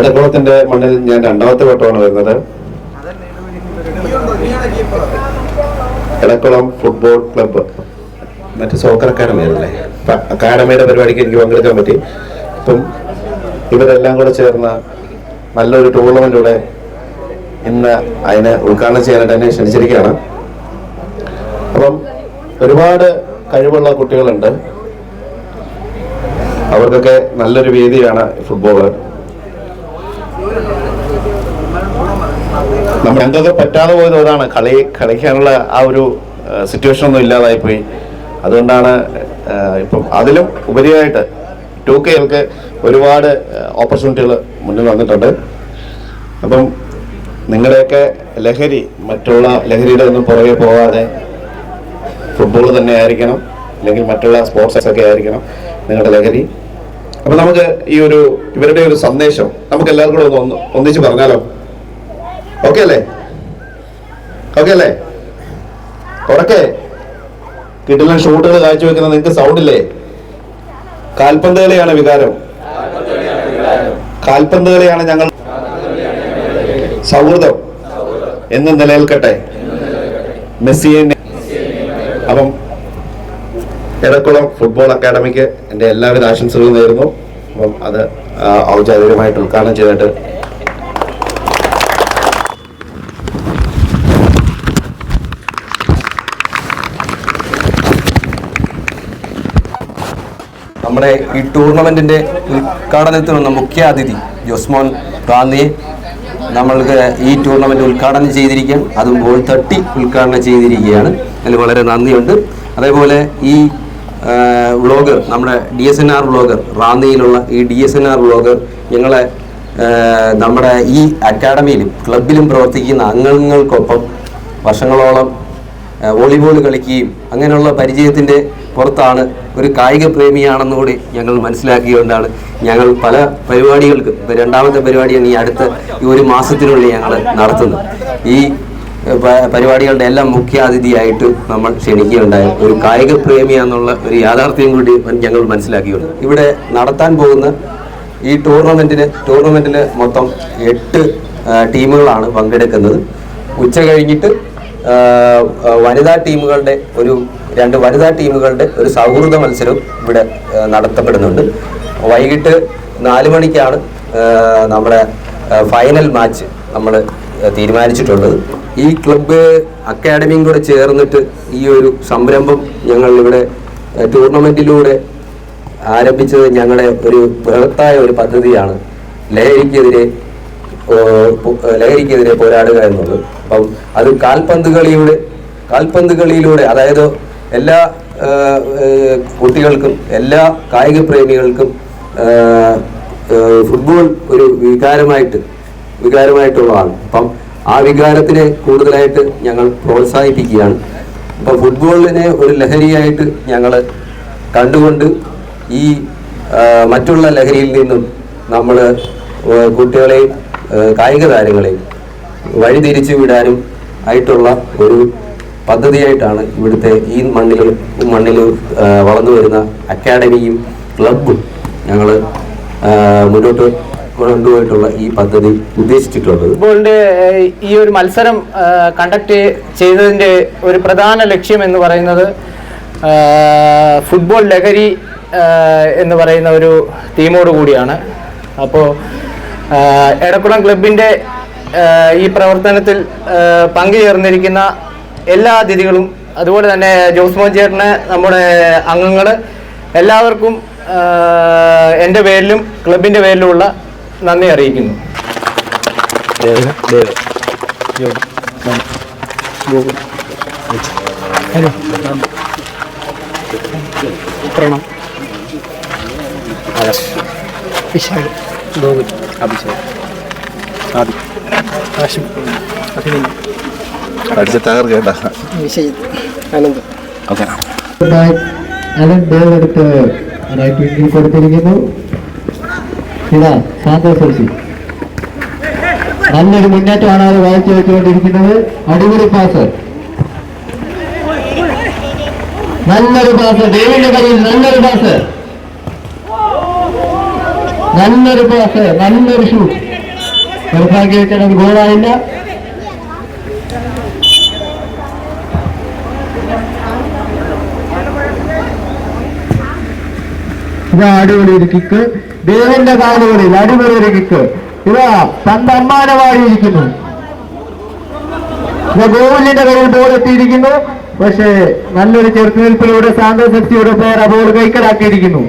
എടക്കുളത്തിന്റെ മണ്ണിൽ ഞാൻ രണ്ടാമത്തെ വട്ടമാണ് വരുന്നത്. Edakkulam football club. മറ്റേ സോക്കർ അക്കാഡമി അല്ലേ അക്കാഡമിയുടെ പരിപാടിക്ക് എനിക്ക് പങ്കെടുക്കാൻ പറ്റി. അപ്പം ഇവരെല്ലാം കൂടെ ചേർന്ന നല്ലൊരു ടൂർണമെന്റിലൂടെ ഇന്ന് അതിനെ ഉദ്ഘാടനം ചെയ്യാനായിട്ട് എന്നെ ക്ഷണിച്ചിരിക്കുകയാണ്. അപ്പം ഒരുപാട് കഴിവുള്ള കുട്ടികളുണ്ട്. അവർക്കൊക്കെ നല്ലൊരു വേദിയാണ് ഫുട്ബോൾ. ഞങ്ങൾക്ക് പറ്റാതെ പോയത് അതാണ്. കളി കളിക്കാനുള്ള ആ ഒരു സിറ്റുവേഷൻ ഒന്നും ഇല്ലാതായി പോയി അതുകൊണ്ടാണ് ഇപ്പം അതിലും ഉപരിയായിട്ട് ടു കെകൾക്ക് ഒരുപാട് ഓപ്പർച്യൂണിറ്റികൾ മുന്നിൽ വന്നിട്ടുണ്ട്. അപ്പം നിങ്ങളുടെയൊക്കെ ലഹരി മറ്റുള്ള ലഹരിയുടെ ഒന്നും പുറകെ പോകാതെ ഫുട്ബോൾ തന്നെ ആയിരിക്കണം. അല്ലെങ്കിൽ മറ്റുള്ള സ്പോർട്സ് ഒക്കെ ആയിരിക്കണം നിങ്ങളുടെ ലഹരി. അപ്പൊ നമുക്ക് ഈ ഒരു ഇവരുടെ ഒരു സന്ദേശം നമുക്ക് എല്ലാവർക്കും ഒന്ന് ഒന്നിച്ച് പറഞ്ഞാലോ? ഓക്കെ അല്ലേ? ഓക്കെ അല്ലേ? ഉറക്കെ? കിട്ടുന്ന ഷൂട്ടുകൾ കാഴ്ചവെക്കുന്ന നിങ്ങൾക്ക് സൗണ്ട് ഇല്ലേ? കാൽപന്ത് കളിയാണ് വികാരം. കാൽപന്ത് കളിയാണ് ഞങ്ങൾ സൗഹൃദം എന്ന് നിലനിൽക്കട്ടെ. മെസ്സിയെ അപ്പം എടക്കുളം ഫുട്ബോൾ അക്കാഡമിക്ക് എന്റെ എല്ലാവിധ ആശംസകളും നേരുന്നു. അപ്പം അത് ഔചാരികമായിട്ട് ഉദ്ഘാടനം ചെയ്തിട്ട് നമ്മുടെ ഈ ടൂർണമെന്റിന്റെ ഉദ്ഘാടനത്തിനുള്ള മുഖ്യ അതിഥി ജോസ്മോൻ റാന്നിയെ നമ്മൾക്ക് ഈ ടൂർണമെന്റ് ഉദ്ഘാടനം ചെയ്തിരിക്കുകയാണ് അതും ഗോൾ തട്ടി ഉദ്ഘാടനം ചെയ്തിരിക്കുകയാണ്. അതിൽ വളരെ നന്ദിയുണ്ട്. അതേപോലെ ഈ വ്ളോഗർ നമ്മുടെ D S N R vlogger റാന്നിയിലുള്ള ഈ D S N R vlogger ഞങ്ങളെ നമ്മുടെ ഈ അക്കാഡമിയിലും ക്ലബിലും പ്രവർത്തിക്കുന്ന അംഗങ്ങൾക്കൊപ്പം വർഷങ്ങളോളം വോളിബോൾ കളിക്കുകയും അങ്ങനെയുള്ള പരിചയത്തിന്റെ പുറത്താണ് ഒരു കായിക പ്രേമിയാണെന്ന് കൂടി ഞങ്ങൾ മനസ്സിലാക്കിയുകൊണ്ടാണ് ഞങ്ങൾ പല പരിപാടികൾക്കും ഇപ്പോൾ രണ്ടാമത്തെ പരിപാടിയാണ് ഈ അടുത്ത ഈ ഒരു മാസത്തിനുള്ളിൽ ഞങ്ങൾ നടത്തുന്നത്. ഈ പരിപാടികളുടെ എല്ലാം മുഖ്യാതിഥിയായിട്ട് നമ്മൾ ക്ഷണിക്കുകയുണ്ടായി. ഒരു കായിക പ്രേമിയാന്നുള്ള ഒരു യാഥാർത്ഥ്യം കൂടി ഞങ്ങൾ മനസ്സിലാക്കിയുണ്ട് ഇവിടെ നടത്താൻ പോകുന്ന ഈ ടൂർണമെന്റിന് ടൂർണമെന്റിൽ മൊത്തം എട്ട് ടീമുകളാണ് പങ്കെടുക്കുന്നത്. ഉച്ച കഴിഞ്ഞിട്ട് വനിതാ ടീമുകളുടെ ഒരു രണ്ട് വനിതാ ടീമുകളുടെ ഒരു സൗഹൃദ മത്സരം ഇവിടെ നടത്തപ്പെടുന്നുണ്ട്. വൈകിട്ട് നാല് മണിക്കാണ് നമ്മുടെ ഫൈനൽ മാച്ച് നമ്മൾ തീരുമാനിച്ചിട്ടുള്ളത്. ഈ ക്ലബ്ബ് അക്കാഡമിയും കൂടെ ചേർന്നിട്ട് ഈ ഒരു സംരംഭം ഞങ്ങൾ ഇവിടെ ടൂർണമെന്റിലൂടെ ആരംഭിച്ചത് ഞങ്ങളുടെ ഒരു ബൃഹത്തായ ഒരു പദ്ധതിയാണ് ലഹരിക്കെതിരെ ലഹരിക്കെതിരെ പോരാടുക എന്നുള്ളത്. അപ്പം അത് കാൽപന്ത് കളിയുടെ കാൽപന്ത് കളിയിലൂടെ അതായത് എല്ലാ കുട്ടികൾക്കും എല്ലാ കായിക പ്രേമികൾക്കും ഫുട്ബോൾ ഒരു വികാരമായിട്ട് വികാരമായിട്ടുള്ളതാണ്. അപ്പം ആ വികാരത്തിനെ കൂടുതലായിട്ട് ഞങ്ങൾ പ്രോത്സാഹിപ്പിക്കുകയാണ്. അപ്പം ഫുട്ബോളിനെ ഒരു ലഹരിയായിട്ട് ഞങ്ങൾ കണ്ടുകൊണ്ട് ഈ മറ്റുള്ള ലഹരിയിൽ നിന്നും നമ്മൾ കുട്ടികളെയും കായിക താരങ്ങളെയും വഴിതിരിച്ചു വിടാനും ആയിട്ടുള്ള ഒരു പദ്ധതിയായിട്ടാണ് ഇവിടുത്തെ ഈ മണ്ണിൽ മണ്ണിൽ വളർന്നു വരുന്ന അക്കാഡമിയും ക്ലബും ഞങ്ങൾ മുന്നോട്ട് കൊണ്ടുപോയിട്ടുള്ള ഈ പദ്ധതി ഉദ്ദേശിച്ചിട്ടുള്ളത്. ഫുട്ബോളിന്റെ ഈ ഒരു മത്സരം കണ്ടക്ട് ചെയ്തതിന്റെ ഒരു പ്രധാന ലക്ഷ്യം എന്ന് പറയുന്നത് ഫുട്ബോൾ ലഹരി എന്ന് പറയുന്ന ഒരു തീമോട് കൂടിയാണ്. അപ്പോൾ എടക്കുളം ക്ലബിന്റെ ആഹ്, ഈ പ്രവർത്തനത്തിൽ പങ്കുചേർന്നിരിക്കുന്ന എല്ലാ അതിഥികളും അതുപോലെ തന്നെ ജോസ്മോൻ ചേട്ടന് നമ്മുടെ അംഗങ്ങൾ എല്ലാവർക്കും എന്റെ പേരിലും ക്ലബിന്റെ പേരിലുമുള്ള നന്ദി അറിയിക്കുന്നു. പ്രണം വിശാൽ. അഭിഷേക്. ആദി. നല്ലൊരു മുന്നേറ്റമാണ് അവർ വായിച്ചു വെച്ചുകൊണ്ടിരിക്കുന്നത് അടിപൊളി പാസ്. നല്ലൊരു പാസ്. ഡേവിന്റെ കയ്യിൽ നല്ലൊരു പാസ് നല്ലൊരു പാസ് നല്ലൊരു ഷൂട്ട് നിർഭാഗ്യവശാൽ അത് ഗോളായില്ല. ഇതാ അടിപൊളി ഒരു കിക്ക് ദേവന്റെ കാലുകളിൽ അടിപൊളി ഒരു കിക്ക് ഇതാ പന്ത് അമ്മാനമാടിയിരിക്കുന്നു ഇതാ ഗോകുലിന്റെ കയ്യിൽ ബോൾ എത്തിയിരിക്കുന്നു. പക്ഷേ നല്ലൊരു ചെറുത്തുനിൽപ്പിലൂടെ സാന്തോശക്തിയുടെ പേർ ആ ബോൾ കൈക്കലാക്കിയിരിക്കുന്നു.